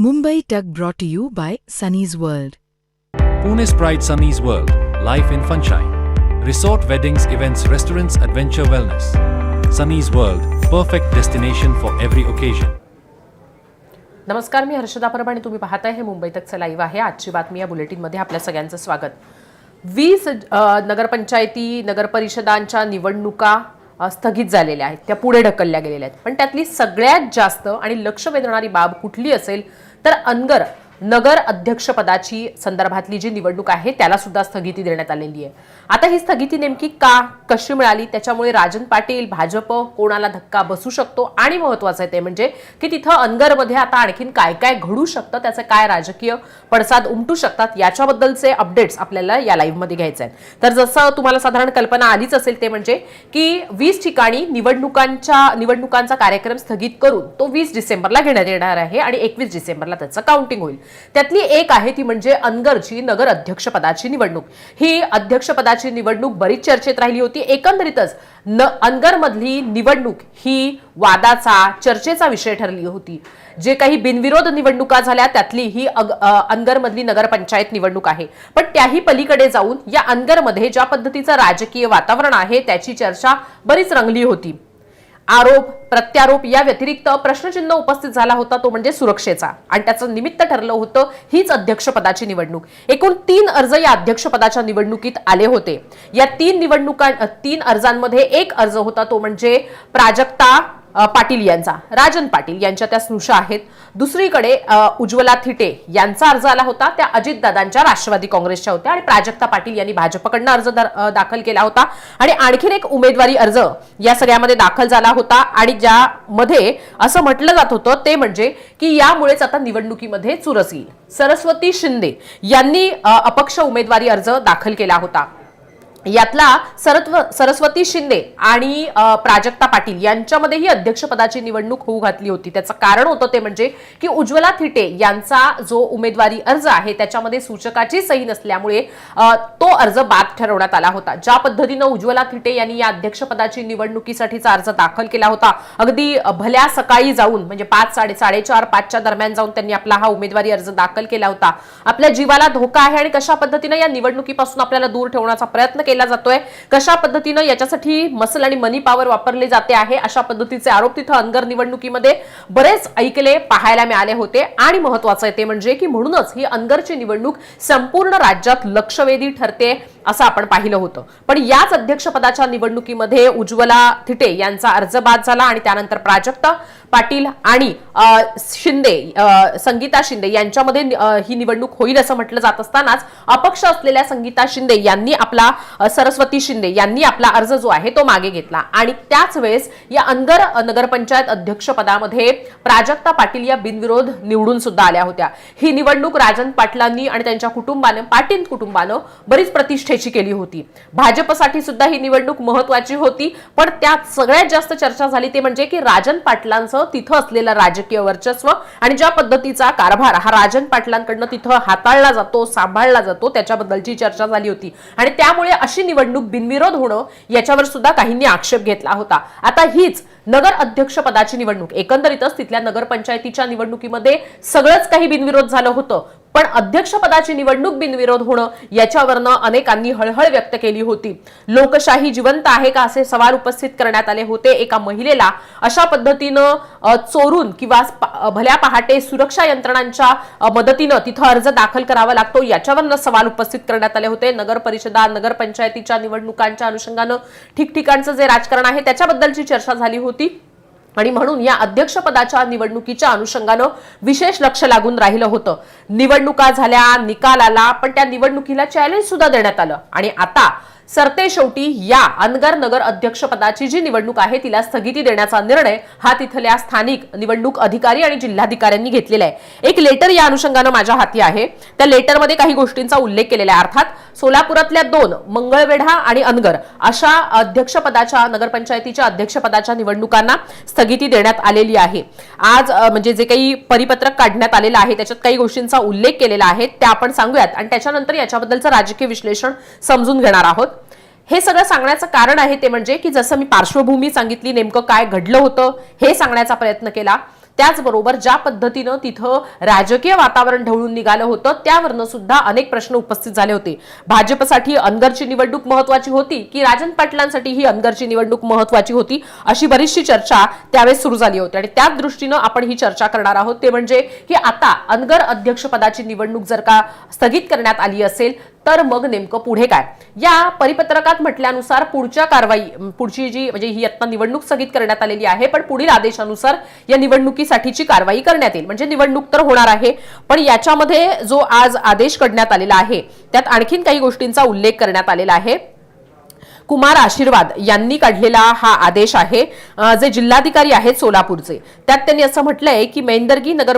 Mumbai Tug brought to you by Sunny's World. Pune's Pride Sunny's World, Life in Funshine. Resort weddings, events, restaurants, adventure wellness. Sunny's World, perfect destination for every occasion. नमस्कार मी हर्षदा परब आणि तुम्ही पाहताय हे Mumbai तकचं live आहे आजची बातमी या बुलेटिनमध्ये आपल्या सगळ्यांचं स्वागत वीस नगरपंचायती नगरपरिषदांच्या निवडणुका स्थगित झालेल्या आहेत त्या पुढे ढकलल्या गेलेल्या आहेत पण त्यातली सगळ्यात जास्त आणि लक्ष वेधणारी बाब कुठली असेल तर अनगर नगर अध्यक्षपदाची संदर्भातली जी निवडणूक आहे त्याला सुद्धा स्थगिती देण्यात आलेली आहे. आता ही स्थगिती नेमकी का कशी मिळाली? त्याच्यामुळे राजन पाटील भाजप कोणाला धक्का बसू शकतो? आणि महत्वाचं आहे ते म्हणजे की तिथं अनगरमध्ये आता आणखीन काय काय घडू शकतं? त्याचे काय राजकीय पडसाद उमटू शकतात? याच्याबद्दलचे अपडेट्स आपल्याला या लाईव्हमध्ये घ्यायचे आहेत. तर जसं तुम्हाला साधारण कल्पना आलीच असेल ते म्हणजे की वीस ठिकाणी निवडणुकांच्या निवडणुकांचा कार्यक्रम स्थगित करून तो वीस डिसेंबरला घेण्यात येणार आहे आणि एकवीस डिसेंबरला त्याचं काउंटिंग होईल. त्यातली एक आहे ती म्हणजे अनगरची नगर अध्यक्षपदाची निवडणूक. ही अध्यक्षपदाची निवडणूक बरीच चर्चेत राहिली होती. एकंदरीतच न अनगरमधली निवडणूक ही वादाचा चर्चेचा विषय ठरली होती. जे काही बिनविरोध निवडणुका झाल्या त्यातली ही अनगरमधली नगरपंचायत निवडणूक आहे. पण त्याही पलीकडे जाऊन या अनगरमध्ये ज्या पद्धतीचं राजकीय वातावरण आहे त्याची चर्चा बरीच रंगली होती. आरोप प्रत्यारोप या व्यतिरिक्त प्रश्नचिन्ह उपस्थित झाला होता तो म्हणजे सुरक्षेचा. आणि त्याचं निमित्त ठरलं होतं हीच अध्यक्षपदाची निवडणूक. एकूण तीन अर्ज या अध्यक्षपदाच्या निवडणुकीत आले होते. या तीन निवडणुका तीन अर्जांमध्ये एक अर्ज होता तो म्हणजे प्राजक्ता पाटील यांचा. राजन पाटील यांच्या त्या स्नुषा आहेत. दुसरीकडे उज्ज्वला थिटे यांचा अर्ज आला होता. त्या अजितदादांच्या राष्ट्रवादी काँग्रेसच्या होत्या आणि प्राजक्ता पाटील यांनी भाजपकडनं अर्ज दर- दाखल केला होता. आणि आणखीन एक उमेदवारी अर्ज या सगळ्यामध्ये दाखल झाला होता. आणि ज्यामध्ये असं म्हटलं जात होतं ते म्हणजे की यामुळेच आता निवडणुकीमध्ये चुरस येईल. सरस्वती शिंदे यांनी अपक्ष उमेदवारी अर्ज दाखल केला होता. यातला सरत्व सरस्वती शिंदे आणि प्राजक्ता पाटील यांच्यामध्येही अध्यक्षपदाची निवडणूक होऊ घातली होती. त्याचं कारण होतं ते म्हणजे की उज्ज्वला थिटे यांचा जो उमेदवारी अर्ज आहे त्याच्यामध्ये सूचकाची सही नसल्यामुळे तो अर्ज बाद ठरवण्यात आला होता. ज्या पद्धतीनं उज्ज्वला थिटे यांनी या अध्यक्षपदाची निवडणुकीसाठीचा अर्ज दाखल केला होता अगदी भल्या सकाळी जाऊन म्हणजे पाच साडे साडेचार पाचच्या दरम्यान जाऊन त्यांनी आपला हा उमेदवारी अर्ज दाखल केला होता. आपल्या जीवाला धोका आहे आणि कशा पद्धतीनं या निवडणुकीपासून आपल्याला दूर ठेवण्याचा प्रयत्न केला जातोय. कशा पद्धतीनं याच्यासाठी मसल आणि मनी पॉवर वापरले जाते आहे अशा पद्धतीचे आरोप तिथं अनगर निवडणुकीमध्ये बरेच ऐकले पाहायला मिळाले होते. आणि महत्वाचं आहे ते म्हणजे की म्हणूनच ही अनगरची निवडणूक संपूर्ण राज्यात लक्षवेधी ठरते असं आपण पाहिलं होतं. पण याच अध्यक्षपदाच्या निवडणुकीमध्ये उज्ज्वला थिटे यांचा अर्ज बाद झाला आणि त्यानंतर प्राजक्ता पाटील आणि शिंदे संगीता शिंदे यांच्यामध्ये ही निवडणूक होईल असं म्हटलं जात असतानाच अपक्ष असलेल्या संगीता शिंदे यांनी आपला सरस्वती शिंदे यांनी आपला अर्ज जो आहे तो मागे घेतला. आणि त्याच वेळेस या अंगर नगरपंचायत अध्यक्षपदामध्ये प्राजक्ता पाटील या बिनविरोध निवडून सुद्धा आल्या होत्या. ही निवडणूक राजन पाटलांनी आणि त्यांच्या कुटुंबानं पाटील कुटुंबानं बरीच प्रतिष्ठेची केली होती. भाजपसाठी सुद्धा ही निवडणूक महत्वाची होती पण त्यात सगळ्यात जास्त चर्चा झाली ते म्हणजे की राजन पाटलांचं तिथं असलेलं राजकीय वर्चस्व आणि ज्या पद्धतीचा कारभार हा राजन पाटलांकडनं तिथं हाताळला जातो सांभाळला जातो त्याच्याबद्दलची चर्चा झाली होती. आणि त्यामुळे अशी निवडणूक बिनविरोध होणं याच्यावर सुद्धा काहींनी आक्षेप घेतला होता. आता हीच नगर अध्यक्ष पदाची निवडणूक. एकंदरीतच तिथल्या नगरपंचायतीच्या निवडणुकीमध्ये सगळंच काही बिनविरोध झालं होतं. पण अध्यक्षपदाची निवडणूक बिनविरोध होणं याच्यावरनं अनेकांनी हळहळ व्यक्त केली होती. लोकशाही जिवंत आहे का असे सवाल उपस्थित करण्यात आले होते एका महिलेला. अशा पद्धतीनं चोरून किंवा भल्या पहाटे सुरक्षा यंत्रणांच्या मदतीनं तिथं अर्ज दाखल करावा लागतो याच्यावरनं सवाल उपस्थित करण्यात आले होते. नगर परिषदा नगरपंचायतीच्या निवडणुकांच्या अनुषंगानं ठिकठिकाणचं जे राजकारण आहे त्याच्याबद्दलची चर्चा झाली होती. आणि म्हणून या अध्यक्षपदाच्या निवडणुकीच्या अनुषंगानं विशेष लक्ष लागून राहिलं होतं. निवडणुका झाल्या निकाल आला पण त्या निवडणुकीला चॅलेंज सुद्धा देण्यात आलं. आणि आता सरते शेवटी या अनगर नगर अध्यक्षपदाची जी निवडणूक आहे तिला स्थगिती देण्याचा निर्णय हा तिथल्या स्थानिक निवडणूक अधिकारी आणि जिल्हाधिकाऱ्यांनी घेतलेला आहे. एक लेटर या अनुषंगानं माझ्या हाती आहे. त्या लेटरमध्ये काही गोष्टींचा उल्लेख केलेला आहे. अर्थात सोलापुरातल्या दोन मंगळवेढा आणि अनगर अशा अध्यक्षपदाच्या नगरपंचायतीच्या अध्यक्षपदाच्या निवडणुकांना स्थगिती देण्यात आलेली आहे. आज म्हणजे जे काही परिपत्रक काढण्यात आलेलं आहे त्याच्यात काही गोष्टींचा उल्लेख केलेला आहे त्या आपण सांगूयात. आणि त्याच्यानंतर याच्याबद्दलचं राजकीय विश्लेषण समजून घेणार आहोत. हे सगळं सांगण्याचं कारण आहे ते म्हणजे की जसं मी पार्श्वभूमी सांगितली नेमकं काय घडलं होतं हे सांगण्याचा प्रयत्न केला. त्याचबरोबर ज्या पद्धतीनं तिथं राजकीय वातावरण ढवळून निघालं होतं त्यावरनं सुद्धा अनेक प्रश्न उपस्थित झाले होते. भाजपसाठी अनगरची निवडणूक महत्वाची होती की राजन पाटलांसाठी ही अनगरची निवडणूक महत्वाची होती अशी बरीचशी चर्चा त्यावेळेस सुरू झाली होती. आणि त्याच दृष्टीनं आपण ही चर्चा करणार आहोत ते म्हणजे की आता अनगर अध्यक्षपदाची निवडणूक जर का स्थगित करण्यात आली असेल तर मग नेमकं पुढे काय? या परिपत्रकात म्हटल्यानुसार पुढच्या कारवाई पुढची जी म्हणजे ही आता निवडणूक स्थगित करण्यात आलेली आहे पण पुढील आदेशानुसार या निवडणुकीसाठीची कारवाई करण्यात येईल. म्हणजे निवडणूक तर होणार आहे पण याच्यामध्ये जो आज आदेश काढण्यात आलेला आहे त्यात आणखीन काही गोष्टींचा उल्लेख करण्यात आलेला आहे. कुमार आशीर्वाद यांनी काढलेला हा आदेश आहे. जे जिल्हाधिकारी आहेत सोलापूरचे. त्यात त्यांनी असं म्हटलंय की मेंदर्गी नगर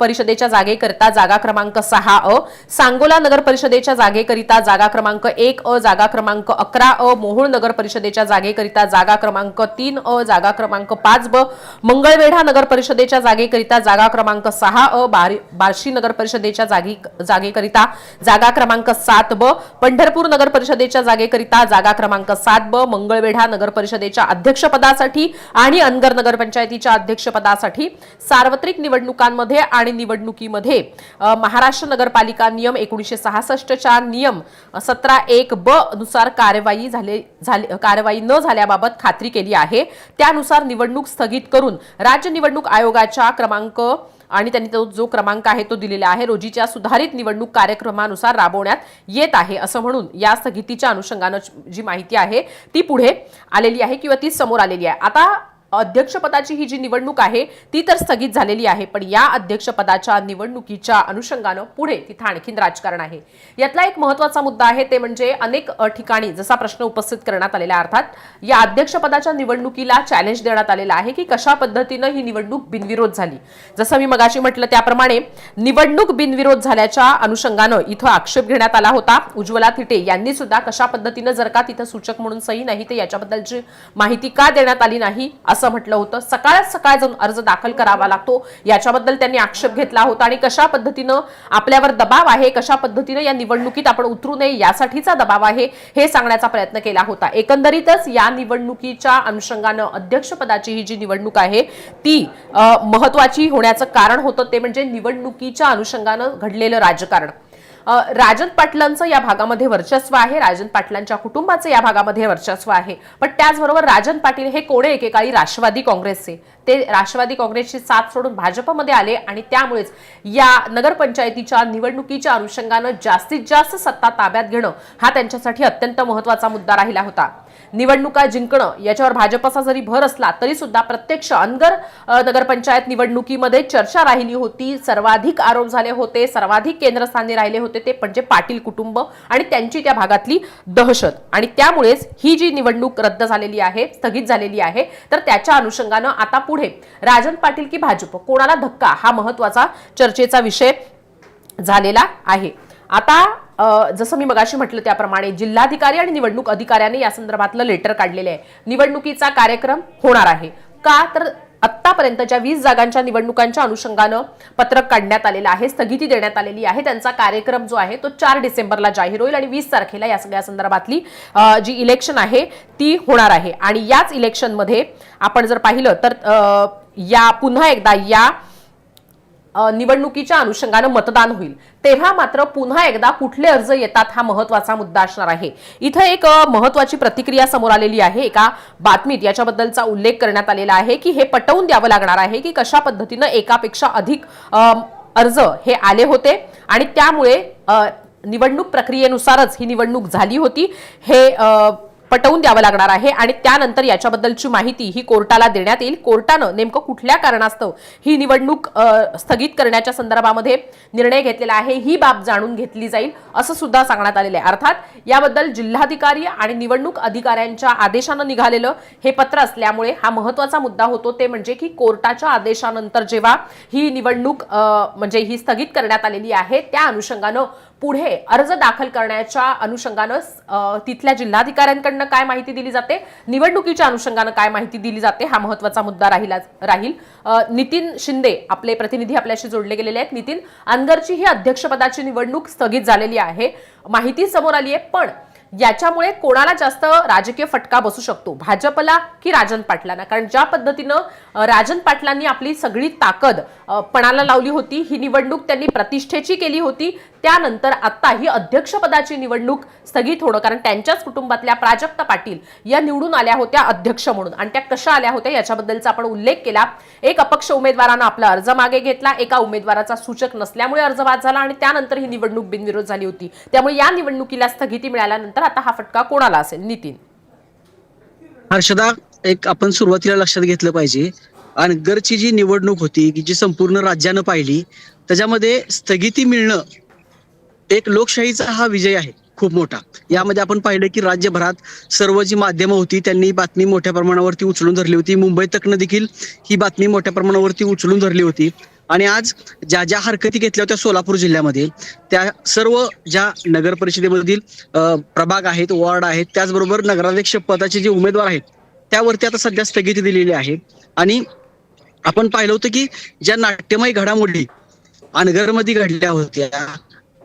परिषदेच्या जागेकरिता जागा क्रमांक सहा अ सांगोला नगर परिषदेच्या जागेकरिता जागा क्रमांक एक अ जागा क्रमांक अकरा अ मोहोळ नगर परिषदेच्या जागेकरिता जागा क्रमांक तीन अ जागा क्रमांक पाच ब मंगळवेढा नगर परिषदेच्या जागेकरिता जागा क्रमांक सहा अ बार्शी नगर परिषदेच्या जागी जागेकरिता जागा क्रमांक सात ब पंढरपूर नगर परिषदेच्या जागेकरिता जागा क्रमांक क्रमांक सात ब मंगळवेढा नगरपरिषदेच्या अध्यक्षपदासाठी आणि अनगर नगरपंचायतीच्या अध्यक्षपदासाठी सार्वत्रिक निवडणुकांमध्ये आणि निवडणुकीमध्ये महाराष्ट्र नगरपालिका नियम एकोणीसशे सहासष्टच्या नियम सतरा एक ब नुसार कार्यवाही झाले झाले कारवाई न झाल्याबाबत खात्री केली आहे. त्यानुसार निवडणूक स्थगित करून राज्य निवडणूक आयोगाच्या क्रमांक आणि त्यांनी तो जो क्रमांक आहे तो दिलेला आहे रोजीच्या सुधारित निवडणूक कार्यक्रमानुसार राबवण्यात येत आहे असं म्हणून या स्थगितीच्या अनुषंगानं जी माहिती आहे ती पुढे आलेली आहे किंवा ती समोर आलेली आहे. आता अध्यक्षपदाची ही जी निवडणूक आहे ती तर स्थगित झालेली आहे पण या अध्यक्षपदाच्या निवडणुकीच्या अनुषंगानं पुढे तिथं आणखीन राजकारण आहे. यातला एक महत्त्वाचा मुद्दा आहे ते म्हणजे अनेक ठिकाणी जसा प्रश्न उपस्थित करण्यात आलेला अर्थात या अध्यक्षपदाच्या निवडणुकीला चॅलेंज देण्यात आलेला आहे की कशा पद्धतीनं ही निवडणूक बिनविरोध झाली. जसं मी मगाशी म्हटलं त्याप्रमाणे निवडणूक बिनविरोध झाल्याच्या अनुषंगानं इथं आक्षेप घेण्यात आला होता. उज्ज्वला थिटे यांनी सुद्धा कशा पद्धतीनं जर का तिथं सूचक म्हणून सही नाही तर याच्याबद्दलची माहिती का देण्यात आली नाही असं म्हटलं होतं. सकाळ सकाळ जाऊन अर्ज दाखल करावा लागतो. याच्याबद्दल त्यांनी आक्षेप घेतला होता आणि कशा पद्धतीनं आपल्यावर दबाव आहे कशा पद्धतीनं या निवडणुकीत आपण उतरू नये यासाठीचा दबाव आहे हे सांगण्याचा प्रयत्न केला होता. एकंदरीतच या निवडणुकीच्या अनुषंगानं अध्यक्षपदाची ही जी निवडणूक आहे ती महत्वाची होण्याचं कारण होतं ते म्हणजे निवडणुकीच्या अनुषंगानं घडलेलं राजकारण. राजन पाटलांचं या भागामध्ये वर्चस्व आहे राजन पाटलांच्या कुटुंबाचं या भागामध्ये वर्चस्व आहे. पण त्याचबरोबर राजन पाटील हे कोणे एकेकाळी राष्ट्रवादी काँग्रेसचे. ते राष्ट्रवादी काँग्रेसची साथ सोडून भाजपमध्ये आले आणि त्यामुळेच या नगरपंचायतीच्या निवडणुकीच्या अनुषंगानं जास्तीत जास्त सत्ता ताब्यात घेणं हा त्यांच्यासाठी अत्यंत महत्त्वाचा मुद्दा राहिला होता. निवडणुका जिंकणं याच्यावर भाजपचा जरी भर असला तरी सुद्धा प्रत्यक्ष अनगर नगरपंचायत निवडणुकीमध्ये चर्चा राहिली होती. सर्वाधिक आरोप झाले होते सर्वाधिक केंद्रस्थानी राहिले होते ते म्हणजे पाटील कुटुंब आणि त्यांची त्या भागातली दहशत. आणि त्यामुळेच ही जी निवडणूक रद्द झालेली आहे स्थगित झालेली आहे तर त्याच्या अनुषंगानं आता पुढे राजन पाटील की भाजप कोणाला धक्का हा महत्त्वाचा चर्चेचा विषय झालेला आहे. आता जसं मी मगाशी म्हटलं त्याप्रमाणे जिल्हाधिकारी आणि निवडणूक अधिकाऱ्याने या संदर्भातलं लेटर काढलेलं आहे. निवडणुकीचा कार्यक्रम होणार आहे. का? तर आत्तापर्यंतच्या वीस जागांच्या निवडणुकांच्या अनुषंगानं पत्रक काढण्यात आलेलं आहे स्थगिती देण्यात आलेली आहे. त्यांचा कार्यक्रम जो आहे तो चार डिसेंबरला जाहीर होईल आणि वीस तारखेला या सगळ्या संदर्भातली जी इलेक्शन आहे ती होणार आहे. आणि याच इलेक्शनमध्ये आपण जर पाहिलं तर या पुन्हा एकदा या निवडणुकीच्या अनुषंगानं मतदान होईल. तेव्हा मात्र पुन्हा एकदा कुठले अर्ज येतात हा महत्त्वाचा मुद्दा असणार आहे. इथं एक महत्वाची प्रतिक्रिया समोर आलेली आहे. एका बातमीत याच्याबद्दलचा उल्लेख करण्यात आलेला आहे की हे पटवून द्यावं लागणार आहे की कशा पद्धतीनं एकापेक्षा अधिक अर्ज हे आले होते आणि त्यामुळे निवडणूक प्रक्रियेनुसारच ही निवडणूक झाली होती. हे पटवून द्यावं लागणार आहे आणि त्यानंतर याच्याबद्दलची माहिती ही कोर्टाला देण्यात येईल. कोर्टानं नेमकं कुठल्या कारणास्तव ही निवडणूक स्थगित करण्याच्या संदर्भामध्ये निर्णय घेतलेला आहे ही बाब जाणून घेतली जाईल असं सुद्धा सांगण्यात आलेलं आहे. अर्थात याबद्दल जिल्हाधिकारी आणि निवडणूक अधिकाऱ्यांच्या आदेशानं निघालेलं हे पत्र असल्यामुळे हा महत्त्वाचा मुद्दा होतो. ते म्हणजे की कोर्टाच्या आदेशानंतर जेव्हा ही निवडणूक म्हणजे ही स्थगित करण्यात आलेली आहे त्या अनुषंगानं पुढे अर्ज दाखल करण्याच्या अनुषंगानं तिथल्या जिल्हाधिकाऱ्यांकडनं काय माहिती दिली जाते? निवडणुकीच्या अनुषंगानं काय माहिती दिली जाते? हा महत्त्वाचा मुद्दा राहिला राहील. नितीन शिंदे आपले प्रतिनिधी आपल्याशी जोडले गेलेले आहेत. नितीन अनगरची ही अध्यक्षपदाची निवडणूक स्थगित झालेली आहे. माहिती समोर आली आहे पण याच्यामुळे कोणाला जास्त राजकीय फटका बसू शकतो? भाजपला की राजन पाटलांना? कारण ज्या पद्धतीनं राजन पाटलांनी आपली सगळी ताकद पणाला लावली होती ही निवडणूक त्यांनी प्रतिष्ठेची केली होती त्यानंतर आता ही अध्यक्षपदाची निवडणूक स्थगित होणं कारण त्यांच्याच कुटुंबातल्या प्राजक्ता पाटील या निवडून आल्या होत्या अध्यक्ष म्हणून. आणि त्या कशा आल्या होत्या याच्याबद्दलचा आपण उल्लेख केला. एक अपक्ष उमेदवारानं आपला अर्ज मागे घेतला एका उमेदवाराचा सूचक नसल्यामुळे अर्ज बाद झाला आणि त्यानंतर ही निवडणूक बिनविरोध झाली होती. त्यामुळे या निवडणुकीला स्थगिती मिळाल्यानंतर आता हा फटका कोणाला असेल? नितीन. हर्षदा एक आपण सुरुवातीला लक्षात घेतलं पाहिजे. अनगरची जी निवडणूक होती की जी संपूर्ण राज्यानं पाहिली त्याच्यामध्ये स्थगिती मिळणं एक लोकशाहीचा हा विजय आहे खूप मोठा. यामध्ये आपण पाहिलं की राज्यभरात सर्व जी माध्यमं होती त्यांनी बातमी मोठ्या प्रमाणावरती उचलून धरली होती. मुंबई तकनं देखील ही बातमी मोठ्या प्रमाणावरती उचलून धरली होती. आणि आज ज्या ज्या हरकती घेतल्या होत्या सोलापूर जिल्ह्यामध्ये त्या सर्व ज्या नगर परिषदेमधील प्रभाग आहेत वॉर्ड आहेत त्याचबरोबर नगराध्यक्ष पदाचे जे उमेदवार आहेत त्यावरती आता सध्या स्थगिती दिलेली आहे. आणि आपण पाहिलं होतं की ज्या नाट्यमय घडामोडी अनगरमध्ये घडल्या होत्या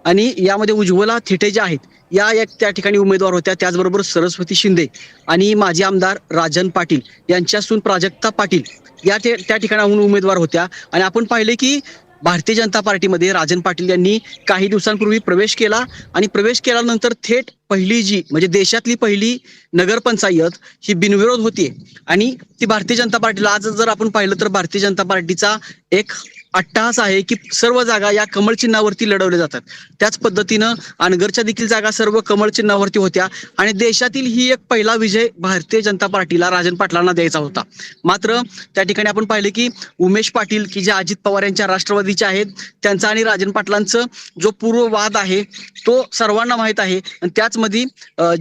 आणि यामध्ये उज्ज्वला थिटे ज्या आहेत या एक त्या ठिकाणी उमेदवार होत्या त्याचबरोबर सरस्वती शिंदे आणि माजी आमदार राजन पाटील यांच्यासून प्राजक्ता पाटील या त्या ठिकाणाहून उमेदवार होत्या. आणि आपण पाहिले की भारतीय जनता पार्टीमध्ये राजन पाटील यांनी काही दिवसांपूर्वी प्रवेश केला. आणि प्रवेश केल्यानंतर थेट पहिली जी म्हणजे देशातली पहिली नगरपंचायत ही बिनविरोध होती. आणि ती भारतीय जनता पार्टीला आज जर आपण पाहिलं तर भारतीय जनता पार्टीचा एक अट्टहास आहे की सर्व जागा या कमळ चिन्हावरती लढवल्या जातात. त्याच पद्धतीनं अनगरच्या देखील जागा सर्व कमळ चिन्हावरती होत्या आणि देशातील ही एक पहिला विजय भारतीय जनता पार्टीला राजन पाटलांना द्यायचा होता. मात्र त्या ठिकाणी आपण पाहिले की उमेश पाटील की जे अजित पवार यांच्या राष्ट्रवादीचे आहेत त्यांचा आणि राजन पाटलांचं जो पूर्व वाद आहे तो सर्वांना माहीत आहे. आणि त्याच मध्ये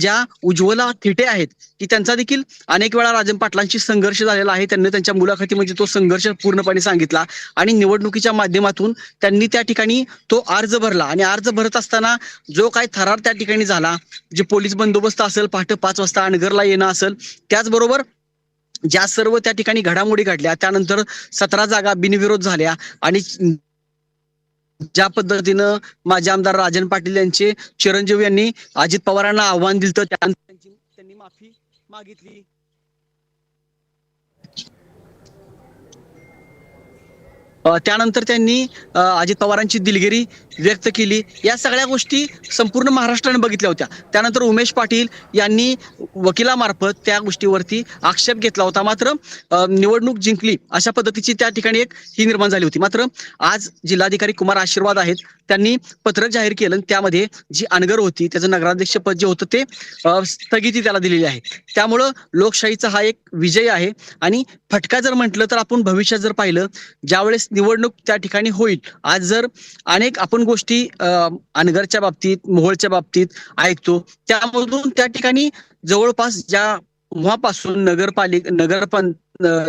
ज्या उज्ज्वला थिटे आहेत की त्यांचा देखील अनेक वेळा राजन पाटलांशी संघर्ष झालेला आहे. त्यांनी त्यांच्या मुलाखतीमध्ये तो संघर्ष पूर्णपणे सांगितला आणि निवडणुकीच्या माध्यमातून त्यांनी त्या ठिकाणी तो अर्ज भरला. आणि अर्ज भरत असताना जो काही थरार त्या ठिकाणी झाला जे पोलीस बंदोबस्त असेल पहाटे पाच वाजता अनगरला येणं असेल त्याचबरोबर ज्या सर्व त्या ठिकाणी घडामोडी घडल्या त्यानंतर सतरा जागा बिनविरोध झाल्या आणि ज्या पद्धतीनं माझे आमदार राजन पाटील यांचे चिरंजीव यांनी अजित पवारांना आव्हान दिलं त्यांनी माफी मागितली. त्यानंतर त्यांनी अजित पवारांची दिलगिरी व्यक्त केली. या सगळ्या गोष्टी संपूर्ण महाराष्ट्राने बघितल्या होत्या. त्यानंतर उमेश पाटील यांनी वकिलामार्फत त्या गोष्टीवरती आक्षेप घेतला होता. मात्र निवडणूक जिंकली अशा पद्धतीची त्या ठिकाणी एक ही निर्माण झाली होती. मात्र आज जिल्हाधिकारी कुमार आशीर्वाद आहेत. त्यांनी पत्रक जाहीर केलं आणि त्यामध्ये जी अनगर होती त्याचं नगराध्यक्ष पद जे होतं ते स्थगिती त्याला दिलेली आहे. त्यामुळं लोकशाहीचा हा एक विजय आहे. आणि फटका जर म्हटलं तर आपण भविष्यात जर पाहिलं ज्यावेळेस निवडणूक त्या ठिकाणी होईल आज जर अनेक आपण गोष्टी अनगरच्या बाबतीत मोहोळच्या बाबतीत ऐकतो. त्यामधून त्या ठिकाणी जवळपास ज्या व्हापासून नगरपालिका नगरपं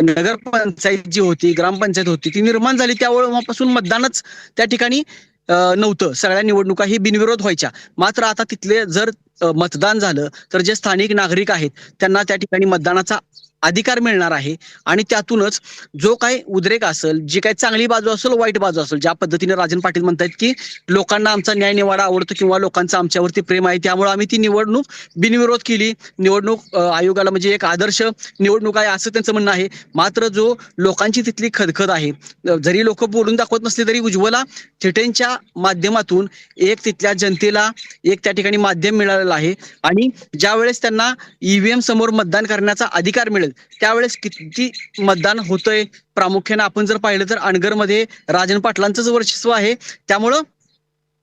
नगरपंचायत जी होती ग्रामपंचायत होती ती निर्माण झाली. त्यावेळेपासून मतदानच त्या ठिकाणी नव्हतं. सगळ्या निवडणुका ही बिनविरोध व्हायच्या. मात्र आता तिथले जर मतदान झालं तर जे स्थानिक नागरिक आहेत त्यांना त्या ठिकाणी मतदानाचा अधिकार मिळणार आहे. आणि त्यातूनच जो काही उद्रेक असेल जी काही चांगली बाजू असेल वाईट बाजू असेल ज्या पद्धतीने राजन पाटील म्हणतात की लोकांना आमचा न्याय निवाडा आवडतो किंवा लोकांचं आमच्यावरती प्रेम आहे त्यामुळे आम्ही ती निवडणूक बिनविरोध केली. निवडणूक आयोगाला म्हणजे एक आदर्श निवडणूक आहे असं त्यांचं म्हणणं आहे. मात्र जो लोकांची तिथली खदखद आहे जरी लोक बोलून दाखवत नसले तरी उज्ज्वला थिटेंच्या माध्यमातून एक तिथल्या जनतेला एक त्या ठिकाणी माध्यम मिळालेलं आहे. आणि ज्या वेळेस त्यांना ईव्हीएम समोर मतदान करण्याचा अधिकार मिळेल त्यावेळेस किती मतदान होतंय? प्रामुख्याने आपण जर पाहिलं तर अनगरमध्ये राजन पाटलांचंच वर्चस्व आहे त्यामुळं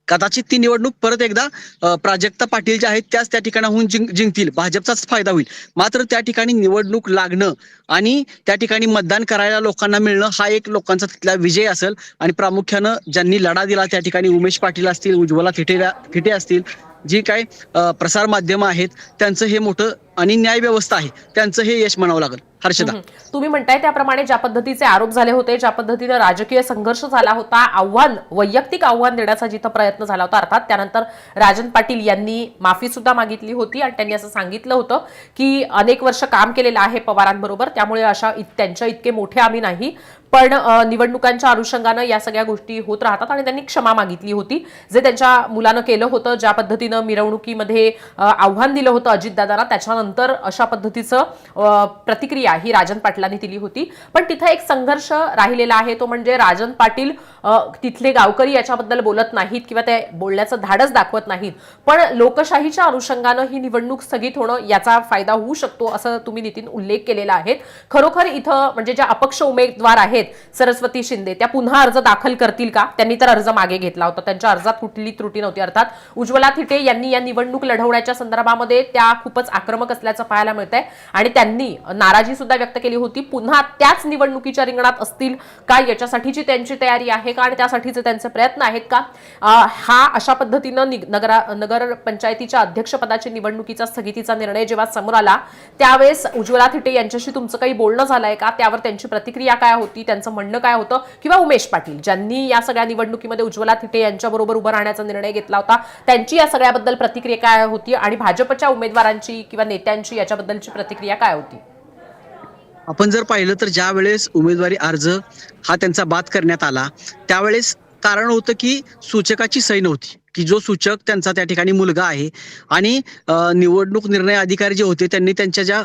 कदाचित ती निवडणूक परत एकदा प्राजक्ता पाटील ज्या आहेत त्याच त्या ठिकाणाहून जिंक जिंकतील. भाजपचाच फायदा होईल. मात्र त्या ठिकाणी निवडणूक लागणं आणि त्या ठिकाणी मतदान करायला लोकांना मिळणं हा एक लोकांचा तिथला विजय असेल. आणि प्रामुख्यानं ज्यांनी लढा दिला त्या ठिकाणी उमेश पाटील असतील उज्ज्वला थिटे थिटे असतील जी काय प्रसार माध्यमं आहेत त्यांचं हे मोठं आणि न्याय व्यवस्था आहे त्यांचं हे यश म्हणावं लागेल. हर्षदा. तुम्ही म्हणताय त्याप्रमाणे ज्या पद्धतीचे आरोप झाले होते ज्या पद्धतीने राजकीय संघर्ष झाला होता आव्हान वैयक्तिक आव्हान देण्याचा जिथं प्रयत्न झाला होता अर्थात त्यानंतर राजन पाटील यांनी माफी सुद्धा मागितली होती आणि त्यांनी असं सांगितलं होतं की अनेक वर्ष काम केलेलं आहे पवारांबरोबर त्यामुळे अशा इत- त्यांच्या इतके मोठे आम्ही नाही. पण निवडणुकांच्या अनुषंगानं या सगळ्या गोष्टी होत राहतात आणि त्यांनी क्षमा मागितली होती. जे त्यांच्या मुलानं केलं होतं ज्या पद्धतीनं मिरवणुकीमध्ये आव्हान दिलं होतं अजितदादांना त्याच्यानंतर अशा पद्धतीचं प्रतिक्रिया ही राजन पाटलांनी दिली होती. पण तिथं एक संघर्ष राहिलेला आहे तो म्हणजे राजन पाटील तिथले गावकरी याच्याबद्दल बोलत नाहीत किंवा ते बोलण्याचं धाडस दाखवत नाहीत. पण लोकशाहीच्या अनुषंगानं ही निवडणूक स्थगित होणं याचा फायदा होऊ शकतो असं तुम्ही नितीन उल्लेख केलेला आहे खरोखर इथं म्हणजे ज्या अपक्ष उमेदवार आहेत सरस्वती शिंदे त्या पुन्हा अर्ज दाखल करतील का? त्यांनी तर अर्ज मागे घेतला होता. त्यांच्या अर्जात कुठली त्रुटी नव्हती. अर्थात उज्ज्वला थिटे यांनी या निवडणूक लढवण्याच्या संदर्भामध्ये त्या खूपच आक्रमक असल्याचं पाहायला मिळत आहे आणि त्यांनी नाराजी सुद्धा व्यक्त केली होती. पुन्हा त्याच निवडणुकीच्या रिंगणात असतील का? याच्यासाठीची त्यांची तयारी आहे. का त्यासाठीचे त्यांचे प्रयत्न आहेत का? हा अशा पद्धतीनं नगरा नगर पंचायतीच्या अध्यक्षपदाची निवडणुकीचा स्थगितीचा निर्णय जेव्हा समोर आला त्यावेळेस उज्ज्वला थिटे यांच्याशी तुमचं काही बोलणं झालंय का? त्यावर त्यांची प्रतिक्रिया काय होती? त्यांचं म्हणणं काय होतं? किंवा उमेश पाटील ज्यांनी या सगळ्या निवडणुकीमध्ये उज्ज्वला थिटे यांच्याबरोबर उभं राहण्याचा निर्णय घेतला होता त्यांची या सगळ्याबद्दल प्रतिक्रिया काय होती? आणि भाजपच्या उमेदवारांची किंवा नेत्यांची याच्याबद्दलची प्रतिक्रिया काय होती? आपण जर पाहिलं तर ज्या वेळेस उमेदवारी अर्ज हा त्यांचा बाद करण्यात आला त्यावेळेस कारण होतं की सूचकाची सही नव्हती की जो सूचक त्यांचा त्या ठिकाणी मुलगा आहे आणि निवडणूक निर्णय अधिकारी जे होते त्यांनी त्यांच्या ज्या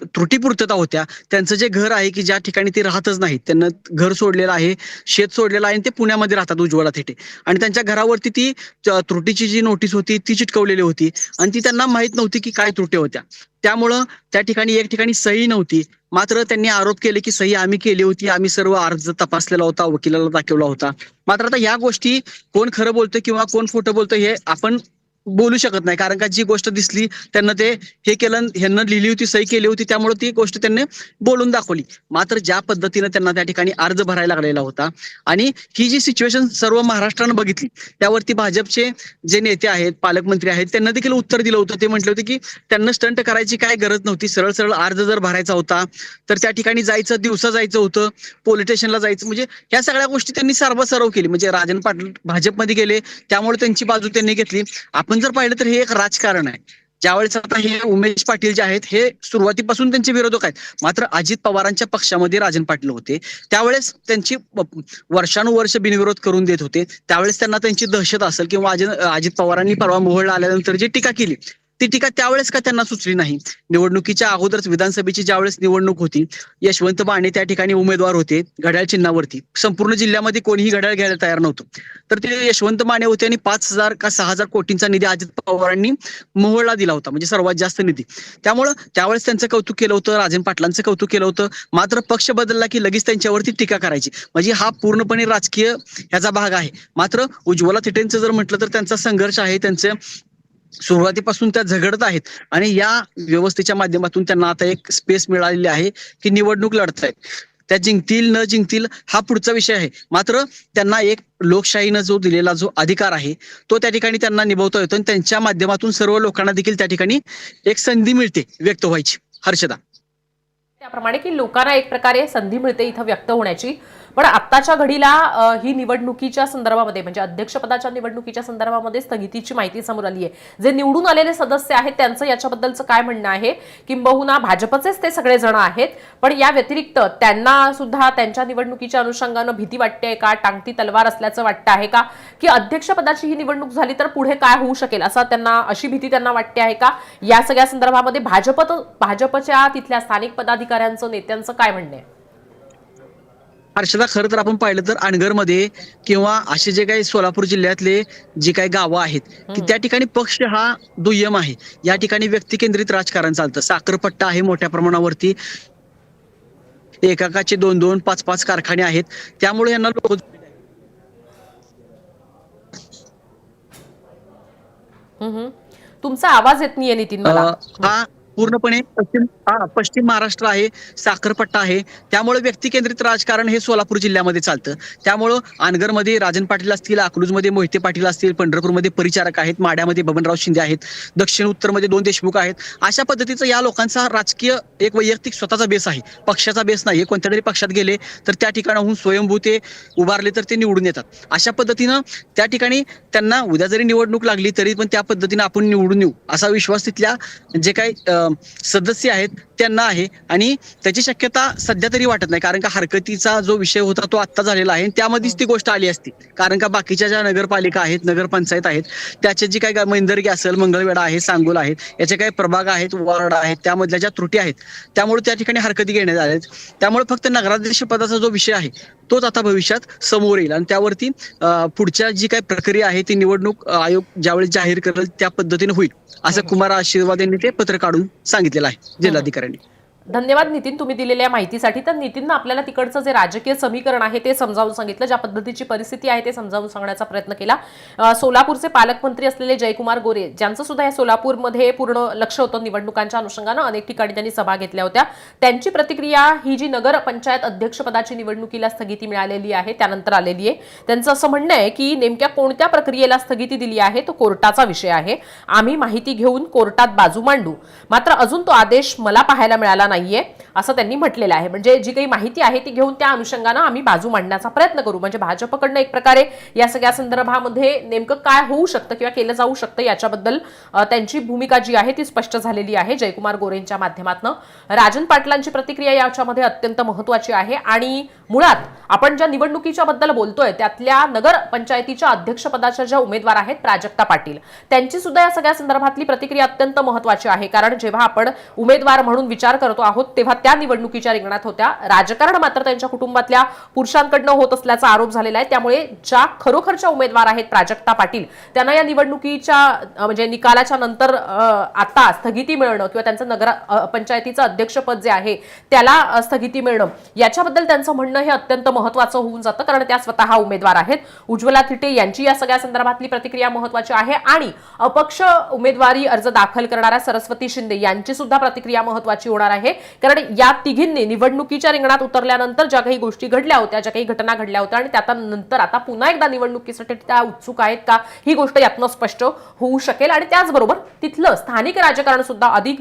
त्रुटीपूर्तता होत्या. त्यांचं जे घर आहे की ज्या ठिकाणी ते राहतच नाहीत त्यांना घर सोडलेलं आहे शेत सोडलेलं आहे आणि ते पुण्यामध्ये राहतात उज्ज्वला थेटे. आणि त्यांच्या घरावरती ती त्रुटीची जी नोटीस होती ती चिटकवलेली होती. आणि ती त्यांना माहीत नव्हती की काय त्रुटी होत्या. त्यामुळं त्या ठिकाणी एक ठिकाणी सही नव्हती. मात्र त्यांनी आरोप केले की सही आम्ही केली होती आम्ही सर्व अर्ज तपासलेला होता वकिलाला दाखवला होता. मात्र आता या गोष्टी कोण खरं बोलतं किंवा कोण खोटं बोलतं हे आपण बोलू शकत नाही. कारण का जी गोष्ट दिसली त्यांना ते हे केलं ह्यांना लिहिली होती सही केली होती त्यामुळे ती गोष्ट त्यांनी बोलून दाखवली. मात्र ज्या पद्धतीनं त्यांना त्या ठिकाणी अर्ज भरायला लागलेला होता आणि ही जी सिच्युएशन सर्व महाराष्ट्रानं बघितली त्यावरती भाजपचे जे नेते आहेत पालकमंत्री आहेत त्यांना देखील उत्तर दिलं होतं. ते म्हटले होते की त्यांना स्टंट करायची काय गरज नव्हती. सरळ सरळ अर्ज जर भरायचा होता तर त्या ठिकाणी जायचं दिवसा जायचं होतं पोलीस स्टेशनला जायचं म्हणजे ह्या सगळ्या गोष्टी त्यांनी सर्वसर्व केली. म्हणजे राजन पाटील भाजपमध्ये गेले त्यामुळे त्यांची बाजू त्यांनी घेतली. आपण जर पाहिलं तर हे एक राजकारण आहे. ज्यावेळेस आता हे उमेश पाटील जे आहेत हे सुरुवातीपासून त्यांचे विरोधक आहेत. मात्र अजित पवारांच्या पक्षामध्ये राजन पाटील होते. त्यावेळेस त्यांची वर्षानुवर्ष बिनविरोध करून देत होते. त्यावेळेस त्यांना त्यांची दहशत असेल किंवा अजित अजित पवारांनी परवा मोहळला आल्यानंतर जी टीका केली ती टीका त्यावेळेस का त्यांना सुचली नाही? निवडणुकीच्या अगोदरच विधानसभेची ज्यावेळेस निवडणूक होती यशवंत माने त्या ठिकाणी उमेदवार होते घड्याळ चिन्हावरती. संपूर्ण जिल्ह्यामध्ये कोणीही घड्याळ घ्यायला तयार नव्हतं. तर ते यशवंत माने होते आणि पाच हजार का सहा हजार कोटींचा निधी अजित पवारांनी मोहोळला दिला होता म्हणजे सर्वात जास्त निधी. त्यामुळं त्यावेळेस त्यांचं कौतुक केलं होतं राजन पाटलांचं कौतुक केलं होतं. मात्र पक्ष बदलला की लगेच त्यांच्यावरती टीका करायची. म्हणजे हा पूर्णपणे राजकीय ह्याचा भाग आहे. मात्र उज्ज्वला थिटेंचं जर म्हटलं तर त्यांचा संघर्ष आहे त्यांचं सुरुवातीपासून त्या झगडत आहेत. आणि या व्यवस्थेच्या माध्यमातून त्यांना आता एक स्पेस मिळालेली आहे की निवडणूक लढतायत. त्या जिंकतील न जिंकतील हा पुढचा विषय आहे. मात्र त्यांना एक लोकशाहीनं जो दिलेला जो अधिकार आहे तो त्या ठिकाणी त्यांना निभवता येतो आणि त्यांच्या माध्यमातून सर्व लोकांना देखील त्या ठिकाणी एक संधी मिळते व्यक्त व्हायची. हर्षदा. त्याप्रमाणे की लोकांना एक प्रकारे संधी मिळते इथं व्यक्त होण्याची. पण आत्ताच्या घडीला ही निवडणुकीच्या संदर्भामध्ये म्हणजे अध्यक्षपदाच्या निवडणुकीच्या संदर्भामध्ये स्थगितीची माहिती समोर आली आहे जे निवडून आलेले सदस्य आहेत त्यांचं याच्याबद्दलचं काय म्हणणं आहे? किंबहुना भाजपचेच ते सगळे जण आहेत पण या व्यतिरिक्त त्यांना सुद्धा त्यांच्या निवडणुकीच्या अनुषंगानं भीती वाटते का? टांगती तलवार असल्याचं वाटतं आहे का? की अध्यक्षपदाची ही निवडणूक झाली तर पुढे काय होऊ शकेल? असं त्यांना अशी भीती त्यांना वाटते आहे का? या सगळ्या संदर्भामध्ये भाजप भाजपच्या तिथल्या स्थानिक पदाधिकाऱ्यांचं नेत्यांचं काय म्हणणं आहे? हर्षदा खरं तर आपण पाहिलं तर अनगरमध्ये किंवा असे जे काही सोलापूर जिल्ह्यातले जे काही गावं आहेत की त्या ठिकाणी पक्ष हा दुय्यम आहे. या ठिकाणी व्यक्ती केंद्रित राजकारण चालतं. साखरपट्टा आहे मोठ्या प्रमाणावरती. एकाकाचे दोन दोन पाच पाच कारखाने आहेत. त्यामुळे यांना लोक. तुमचा आवाज येत नाहीये नितीन मला. हा पूर्णपणे पश्चिम हा पश्चिम महाराष्ट्र आहे साखरपट्टा आहे. त्यामुळे व्यक्ती केंद्रित राजकारण हे सोलापूर जिल्ह्यामध्ये चालतं. त्यामुळं अनगरमध्ये राजन पाटील असतील अकलूजमध्ये मोहिते पाटील असतील पंढरपूरमध्ये परिचारक आहेत माड्यामध्ये बबनराव शिंदे आहेत दक्षिण उत्तरमध्ये दोन देशमुख आहेत. अशा पद्धतीचा या लोकांचा राजकीय एक वैयक्तिक स्वतःचा बेस आहे. पक्षाचा बेस नाही कोणत्या तरी पक्षात गेले तर त्या ठिकाणाहून स्वयंभू ते उभारले तर ते निवडून येतात. अशा पद्धतीनं त्या ठिकाणी त्यांना उद्या जरी निवडणूक लागली तरी पण त्या पद्धतीनं आपण निवडून येऊ. असा विश्वास तिथल्या जे काही सदस्य आहेत त्यांना आहे. आणि त्याची शक्यता सध्या तरी वाटत नाही. कारण का हरकतीचा जो विषय होता तो आत्ता झालेला आहे. आणि त्यामध्येच ती गोष्ट आली असती. कारण का बाकीच्या ज्या नगरपालिका आहेत नगरपंचायत आहेत त्याचे जी काही मैंदर्गी असेल मंगळवेढा आहे सांगोला आहेत याचे काही प्रभाग आहेत वॉर्ड आहेत त्यामधल्या ज्या त्रुटी आहेत त्यामुळे त्या ठिकाणी हरकती घेण्यात आल्या आहेत. त्यामुळे फक्त नगराध्यक्ष पदाचा जो विषय आहे तोच आता भविष्यात समोर येईल. आणि त्यावरती पुढच्या जी काही प्रक्रिया आहे ती निवडणूक आयोग ज्यावेळेस जाहीर करेल त्या पद्धतीने होईल. असं कुमार आशीर्वाद यांनी ते पत्र काढून सांगितलेलं आहे जिल्हाधिकाऱ्यांनी. धन्यवाद नितीन तुम्ही दिलेल्या माहितीसाठी. तर नितीननं आपल्याला तिकडचं जे राजकीय समीकरण आहे ते समजावून सांगितलं. ज्या पद्धतीची परिस्थिती आहे ते समजावून सांगण्याचा प्रयत्न केला. सोलापूरचे पालकमंत्री असलेले जयकुमार गोरे ज्यांचं सुद्धा या सोलापूरमध्ये पूर्ण लक्ष होतं निवडणुकांच्या अनुषंगानं. अनेक ठिकाणी त्यांनी सभा घेतल्या होत्या. त्यांची प्रतिक्रिया ही जी नगर पंचायत अध्यक्षपदाची निवडणुकीला स्थगिती मिळालेली आहे त्यानंतर आलेली आहे. त्यांचं असं म्हणणं आहे की नेमक्या कोणत्या प्रक्रियेला स्थगिती दिली आहे तो कोर्टाचा विषय आहे. आम्ही माहिती घेऊन कोर्टात बाजू मांडू. मात्र अजून तो आदेश मला पाहायला मिळाला नाहीये. असं त्यांनी म्हटलेलं आहे. म्हणजे जी काही माहिती आहे ती घेऊन त्या अनुषंगानं आम्ही बाजू मांडण्याचा प्रयत्न करू. म्हणजे भाजपकडनं एक प्रकारे या सगळ्या संदर्भामध्ये नेमकं काय होऊ शकतं किंवा केलं जाऊ शकतं याच्याबद्दल त्यांची भूमिका जी आहे ती स्पष्ट झालेली आहे. जयकुमार गोरेंच्या माध्यमातून राजन पाटलांची प्रतिक्रिया याच्यामध्ये अत्यंत महत्वाची आहे. आणि मुळात आपण ज्या निवडणुकीच्या बद्दल बोलतोय त्यातल्या नगर पंचायतीच्या अध्यक्षपदाच्या ज्या उमेदवार आहेत प्राजक्ता पाटील त्यांची सुद्धा या सगळ्या संदर्भातली प्रतिक्रिया अत्यंत महत्वाची आहे. कारण जेव्हा आपण उमेदवार म्हणून विचार करतो आहोत तेव्हा त्या निवडणुकीच्या रिंगणात होत्या. राजकारण मात्र त्यांच्या कुटुंबातल्या पुरुषांकडनं होत असल्याचा आरोप झालेला आहे. त्यामुळे ज्या खरोखरच्या उमेदवार आहेत प्राजक्ता पाटील त्यांना या निवडणुकीच्या म्हणजे निकालाच्या नंतर आता स्थगिती मिळणं किंवा त्यांचं नगर पंचायतीचं अध्यक्षपद जे आहे त्याला स्थगिती मिळणं याच्याबद्दल त्यांचं म्हणणं हे अत्यंत महत्वाचं होऊन जातं. कारण त्या स्वतः उमेदवार आहेत. उज्ज्वला थिटे यांची या सगळ्या संदर्भातली प्रतिक्रिया महत्वाची आहे आणि अपक्ष उमेदवारी अर्ज दाखल करणाऱ्या सरस्वती शिंदे यांची सुद्धा प्रतिक्रिया महत्वाची होणार आहे. कारण या तिघींनी निवडणुकीच्या रिंगणात उतरल्यानंतर ज्या काही गोष्टी घडल्या होत्या ज्या काही घटना घडल्या होत्या आणि त्यानंतर आता पुन्हा एकदा निवडणुकीसाठी त्या उत्सुक आहेत का? ही गोष्ट यातनं स्पष्ट होऊ शकेल आणि त्याचबरोबर तिथलं स्थानिक राजकारण सुद्धा अधिक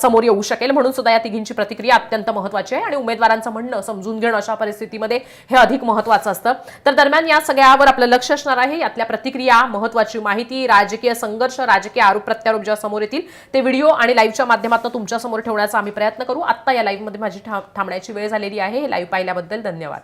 समोर येऊ शकेल. म्हणून सुद्धा या तिघींची प्रतिक्रिया अत्यंत महत्वाची आहे आणि उमेदवारांचं म्हणणं समजून घेणं अशा परिस्थितीमध्ये हे अधिक महत्वाचं असतं. तर दरम्यान या सगळ्यावर आपलं लक्ष असणार आहे. यातल्या प्रतिक्रिया महत्वाची माहिती राजकीय संघर्ष राजकीय आरोप प्रत्यारोप ज्या समोर येतील ते व्हिडिओ आणि लाईव्हच्या माध्यमातून तुमच्यासमोर ठेवण्याचा आम्ही प्रयत्न करू. आत्ता या लाईव्हमध्ये माझी ठा- थांबण्याची वेळ झालेली आहे. हे लाईव्ह पाहिल्याबद्दल धन्यवाद.